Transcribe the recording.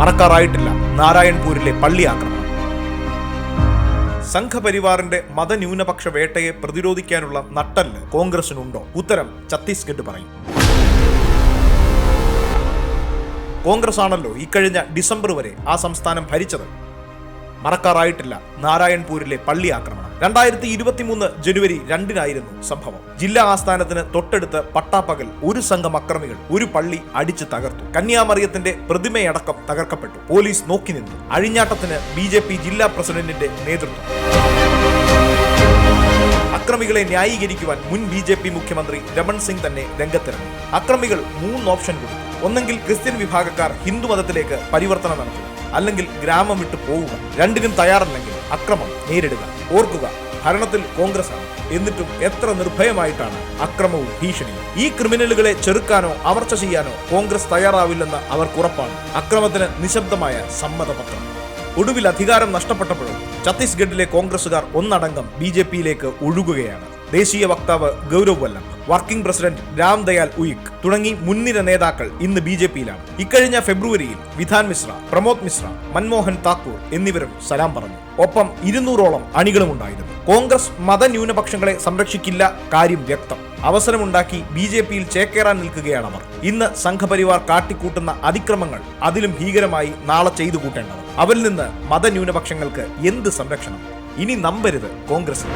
മറക്കാറായിട്ടില്ല. നാരായൺപൂരിലെ പള്ളി ആക്രമണം സംഘപരിവാറിന്റെ മതന്യൂനപക്ഷ വേട്ടയെ പ്രതിരോധിക്കാനുള്ള നട്ടൽ കോൺഗ്രസിനുണ്ടോ? ഉത്തരം ഛത്തീസ്ഗഡ് പറയും. കോൺഗ്രസ് ആണല്ലോ ഇക്കഴിഞ്ഞ ഡിസംബർ വരെ ആ സംസ്ഥാനം ഭരിച്ചത്. മറക്കാറായിട്ടില്ല നാരായൺപൂരിലെ പള്ളി ആക്രമണം രണ്ടായിരത്തി ഇരുപത്തിമൂന്ന് ജനുവരി രണ്ടിനായിരുന്നു സംഭവം. ജില്ലാ ആസ്ഥാനത്തിന് തൊട്ടടുത്ത് പട്ടാപ്പകൽ ഒരു സംഘം അക്രമികൾ ഒരു പള്ളി അടിച്ചു തകർത്തു. കന്യാമറിയത്തിന്റെ പ്രതിമയടക്കം തകർക്കപ്പെട്ടു. പോലീസ് നോക്കി നിന്നു. അഴിഞ്ഞാട്ടത്തിന് ബി ജില്ലാ പ്രസിഡന്റിന്റെ നേതൃത്വം. അക്രമികളെ ന്യായീകരിക്കുവാൻ മുൻ ബി ജെ പി മുഖ്യമന്ത്രി രമൺ സിംഗ് തന്നെ രംഗത്തിറങ്ങി. അക്രമികൾ മൂന്ന് ഓപ്ഷൻ കൊടുത്തു. ഒന്നെങ്കിൽ ക്രിസ്ത്യൻ വിഭാഗക്കാർ ഹിന്ദു മതത്തിലേക്ക് പരിവർത്തനം നടത്തുക. അല്ലെങ്കിൽ ഗ്രാമം വിട്ടു പോവുക. രണ്ടിനും തയ്യാറല്ലെങ്കിൽ അക്രമം നേരിടുക ഓർക്കുക. ഭരണത്തിൽ കോൺഗ്രസ് ആണ് എന്നിട്ടും എത്ര നിർഭയമായിട്ടാണ് അക്രമവും ഭീഷണിയും. ഈ ക്രിമിനലുകളെ ചെറുക്കാനോ അമർച്ച ചെയ്യാനോ കോൺഗ്രസ് തയ്യാറാവില്ലെന്ന് അവർക്കുറപ്പാണ് അക്രമത്തിന് നിശബ്ദമായ സമ്മതപത്രം. ഒടുവിൽ അധികാരം നഷ്ടപ്പെട്ടപ്പോഴും ഛത്തീസ്ഗഡിലെ കോൺഗ്രസുകാർ ഒന്നടങ്കം ബി ജെ പിയിലേക്ക് ഒഴുകുകയാണ്. ദേശീയ വക്താവ് ഗൗരവ് വല്ലം വർക്കിംഗ് പ്രസിഡന്റ് രാം ദയാൽ ഉയിക് തുടങ്ങി മുൻനിര നേതാക്കൾ ഇന്ന് ബി ജെ പിയിലാണ്. ഇക്കഴിഞ്ഞ ഫെബ്രുവരിയിൽ വിധാൻ മിശ്ര പ്രമോദ് മിശ്ര മൻമോഹൻ താക്കൂർ എന്നിവരും സലാം പറഞ്ഞു. ഒപ്പം ഇരുന്നൂറോളം അണികളും ഉണ്ടായിരുന്നു. കോൺഗ്രസ് മതന്യൂനപക്ഷങ്ങളെ സംരക്ഷിക്കില്ല കാര്യം വ്യക്തം. അവസരമുണ്ടാക്കി ബി ജെ പിയിൽ ചേക്കേറാൻ നിൽക്കുകയാണ് അവർ ഇന്ന് സംഘപരിവാർ കാട്ടിക്കൂട്ടുന്ന അതിക്രമങ്ങൾ അതിലും ഭീകരമായി നാളെ ചെയ്തു കൂട്ടേണ്ടത് അവരിൽ നിന്ന് മതന്യൂനപക്ഷങ്ങൾക്ക് എന്ത് സംരക്ഷണം? ഇനി നമ്പരുത് കോൺഗ്രസ്